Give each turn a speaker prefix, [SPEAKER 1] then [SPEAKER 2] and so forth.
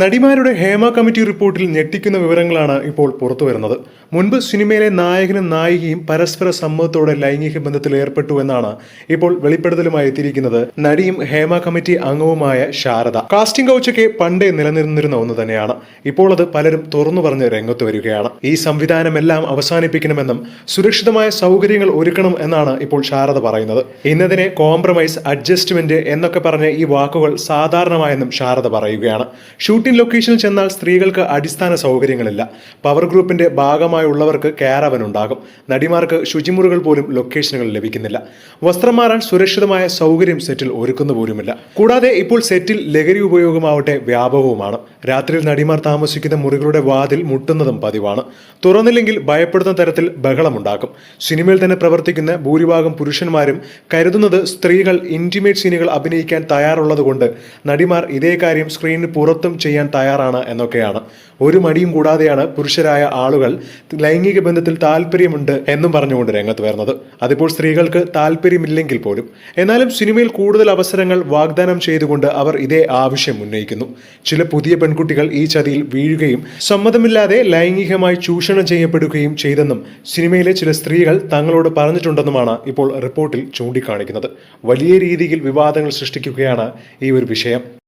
[SPEAKER 1] നടിമാരുടെ Hema committee റിപ്പോർട്ടിൽ ഞെട്ടിക്കുന്ന വിവരങ്ങളാണ് ഇപ്പോൾ പുറത്തു വരുന്നത്. മുൻപ് സിനിമയിലെ നായകനും നായികയും പരസ്പര സമ്മതത്തോടെ ലൈംഗിക ബന്ധത്തിൽ ഏർപ്പെട്ടു എന്നാണ് ഇപ്പോൾ വെളിപ്പെടുത്തലുമായി എത്തിയിരിക്കുന്നത് നടിയും ഹേമ കമ്മിറ്റി അംഗവുമായ ശാരദ. കാസ്റ്റിംഗ് കൗച്ചൊക്കെ പണ്ടേ നിലനിന്നിരുന്ന ഒന്ന് തന്നെയാണ്. ഇപ്പോൾ അത് പലരും തുറന്നു പറഞ്ഞ് രംഗത്ത് വരികയാണ്. ഈ സംവിധാനമെല്ലാം അവസാനിപ്പിക്കണമെന്നും സുരക്ഷിതമായ സൗകര്യങ്ങൾ ഒരുക്കണം എന്നാണ് ഇപ്പോൾ ശാരദ പറയുന്നത്. ഇന്നതിനെ കോംപ്രമൈസ് അഡ്ജസ്റ്റ്മെന്റ് എന്നൊക്കെ പറഞ്ഞ ഈ വാക്കുകൾ സാധാരണമായെന്നും ശാരദ പറയുകയാണ്. ഷൂട്ടിംഗ് ലൊക്കേഷനിൽ ചെന്നാൽ സ്ത്രീകൾക്ക് അടിസ്ഥാന സൗകര്യങ്ങളില്ല. പവർ ഗ്രൂപ്പിന്റെ ഭാഗമായുള്ളവർക്ക് ക്യാരവൻ ഉണ്ടാകും നടിമാർക്ക് ശുചിമുറികൾ പോലും ലൊക്കേഷനുകൾ ലഭിക്കുന്നില്ല. വസ്ത്രം മാറാൻ സുരക്ഷിതമായ സൗകര്യം സെറ്റിൽ ഒരുക്കുന്ന പോലുമില്ല. കൂടാതെ ഇപ്പോൾ സെറ്റിൽ ലഹരി ഉപയോഗമാവട്ടെ വ്യാപകവുമാണ്. രാത്രിയിൽ നടിമാർ താമസിക്കുന്ന മുറികളുടെ വാതിൽ മുട്ടുന്നതും പതിവാണ്. തുറന്നില്ലെങ്കിൽ ഭയപ്പെടുന്ന തരത്തിൽ ബഹളമുണ്ടാക്കും. സിനിമയിൽ തന്നെ പ്രവർത്തിക്കുന്ന ഭൂരിഭാഗം പുരുഷന്മാരും കരുതുന്നത് സ്ത്രീകൾ ഇന്റിമേറ്റ് സീനുകൾ അഭിനയിക്കാൻ തയ്യാറുള്ളതുകൊണ്ട് നടിമാർ ഇതേ കാര്യം സ്ക്രീനിന് പുറത്തും ചെയ്യാൻ തയ്യാറാണ് എന്നൊക്കെയാണ്. ഒരു മടിയും കൂടാതെയാണ് പുരുഷരായ ആളുകൾ ലൈംഗിക ബന്ധത്തിൽ താല്പര്യമുണ്ട് എന്നും പറഞ്ഞുകൊണ്ട് രംഗത്ത് വരുന്നത്. അതിപ്പോൾ സ്ത്രീകൾക്ക് താല്പര്യമില്ലെങ്കിൽ പോലും. എന്നാലും സിനിമയിൽ കൂടുതൽ അവസരങ്ങൾ വാഗ്ദാനം ചെയ്തുകൊണ്ട് അവർ ഇതേ ആവശ്യം ഉന്നയിക്കുന്നു. ചില പുതിയ പെൺകുട്ടികൾ ഈ ചതിയിൽ വീഴുകയും സമ്മതമില്ലാതെ ലൈംഗികമായി ചൂഷണം ചെയ്യപ്പെടുകയും ചെയ്തെന്നും സിനിമയിലെ ചില സ്ത്രീകൾ തങ്ങളോട് പറഞ്ഞിട്ടുണ്ടെന്നുമാണ് ഇപ്പോൾ റിപ്പോർട്ടിൽ ചൂണ്ടിക്കാണിക്കുന്നത്. വലിയ രീതിയിൽ വിവാദങ്ങൾ സൃഷ്ടിക്കുകയാണ് ഈ ഒരു വിഷയം.